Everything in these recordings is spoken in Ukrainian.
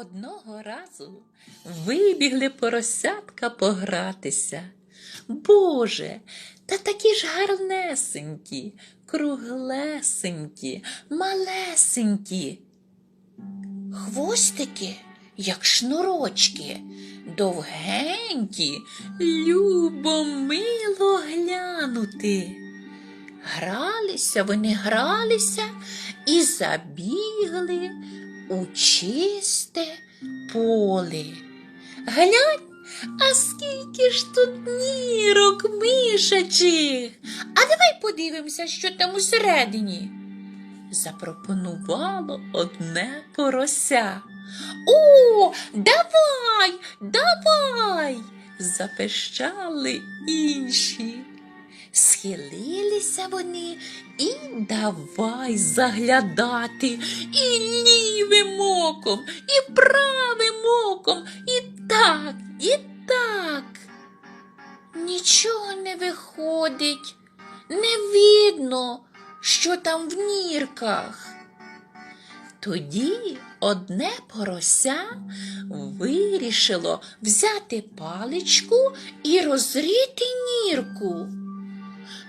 Одного разу вибігли поросятка погратися. Боже, та такі ж гарнесенькі, круглесенькі, малесенькі. Хвостики, як шнурочки, довгенькі, любо мило глянути. Гралися вони, гралися і забігли у чисте поле. Глянь, а скільки ж тут нірок мишачих. А давай подивимося, що там усередині. Запропонувало одне порося. О, давай, давай. запищали інші. Схилилися вони і давай заглядати і лівим оком, і правим оком, і так, і так. Нічого не виходить, не видно, що там в нірках. Тоді одне порося вирішило взяти паличку і розрити нірку.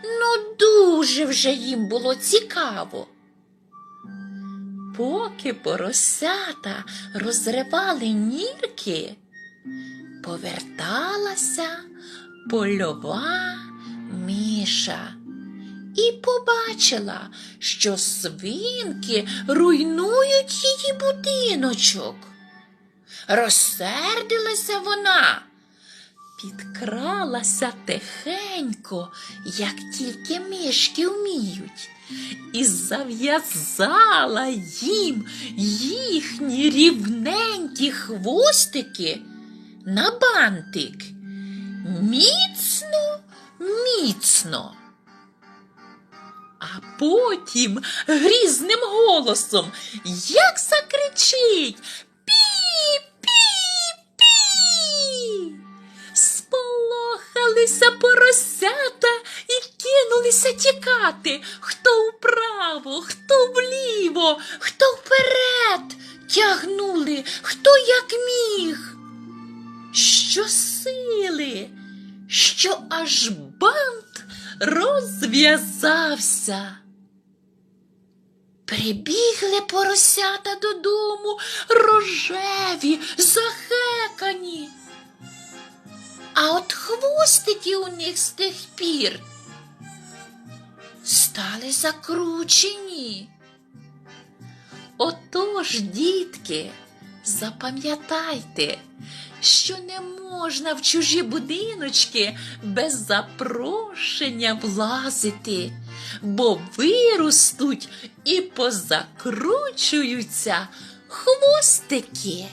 Ну, дуже вже їм було цікаво. Поки поросята розривали нірки, поверталася польова миша і побачила, що свинки руйнують її будиночок. Розсердилася вона, підкралася тихенько, як тільки мишки вміють, і зав'язала їм їхні рівненькі хвостики на бантик. Міцно, міцно. А потім грізним голосом як закричить Сполохалися поросята і кинулися тікати. Хто вправо, хто вліво, хто вперед тягнули, хто як міг. Щосили, що аж бант розв'язався. Прибігли поросята додому рожеві, захекані. А от хвостики у них з тих пір стали закручені. Отож, дітки, запам'ятайте, що не можна в чужі будиночки без запрошення влазити, бо виростуть і позакручуються хвостики.